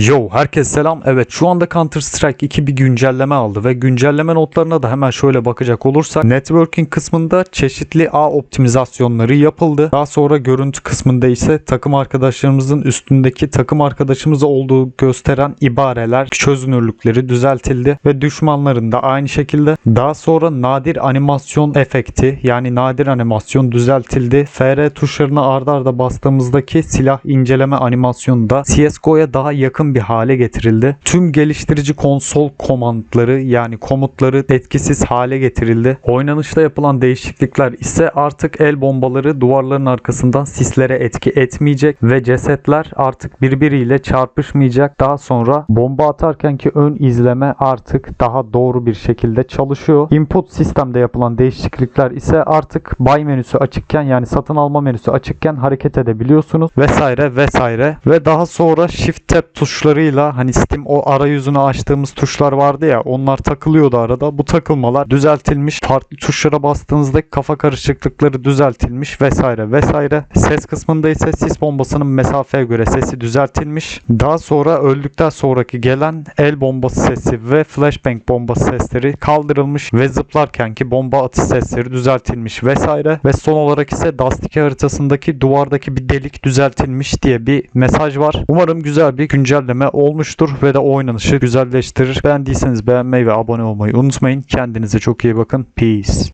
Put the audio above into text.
Yo herkes selam. Evet şu anda Counter Strike 2 bir güncelleme aldı ve güncelleme notlarına da hemen şöyle bakacak olursak networking kısmında çeşitli ağ optimizasyonları yapıldı. Daha sonra görüntü kısmında ise takım arkadaşlarımızın üstündeki takım arkadaşımız olduğu gösteren ibareler çözünürlükleri düzeltildi ve düşmanların da aynı şekilde daha sonra nadir animasyon efekti yani nadir animasyon düzeltildi. FR tuşlarını arda arda bastığımızdaki silah inceleme animasyonu da CSGO'ya daha yakın bir hale getirildi. Tüm geliştirici konsol komandları yani komutları etkisiz hale getirildi. Oynanışta yapılan değişiklikler ise artık el bombaları duvarların arkasından sislere etki etmeyecek ve cesetler artık birbiriyle çarpışmayacak. Daha sonra bomba atarken ki ön izleme artık daha doğru bir şekilde çalışıyor. Input sistemde yapılan değişiklikler ise artık buy menüsü açıkken yani satın alma menüsü açıkken hareket edebiliyorsunuz vesaire vesaire ve daha sonra shift tab tuşlarıyla hani Steam o arayüzünü açtığımız tuşlar vardı ya onlar takılıyordu arada. Bu takılmalar düzeltilmiş. Farklı tuşlara bastığınızdaki kafa karışıklıkları düzeltilmiş vesaire vesaire. Ses kısmında ise sis bombasının mesafeye göre sesi düzeltilmiş. Daha sonra öldükten sonraki gelen el bombası sesi ve flashbang bombası sesleri kaldırılmış ve zıplarkenki bomba atış sesleri düzeltilmiş vesaire. Ve son olarak ise Dust 2 haritasındaki duvardaki bir delik düzeltilmiş diye bir mesaj var. Umarım güzel bir güncelleme olmuştur ve de oynanışı güzelleştirir. Beğendiyseniz beğenmeyi ve abone olmayı unutmayın. Kendinize çok iyi bakın. Peace.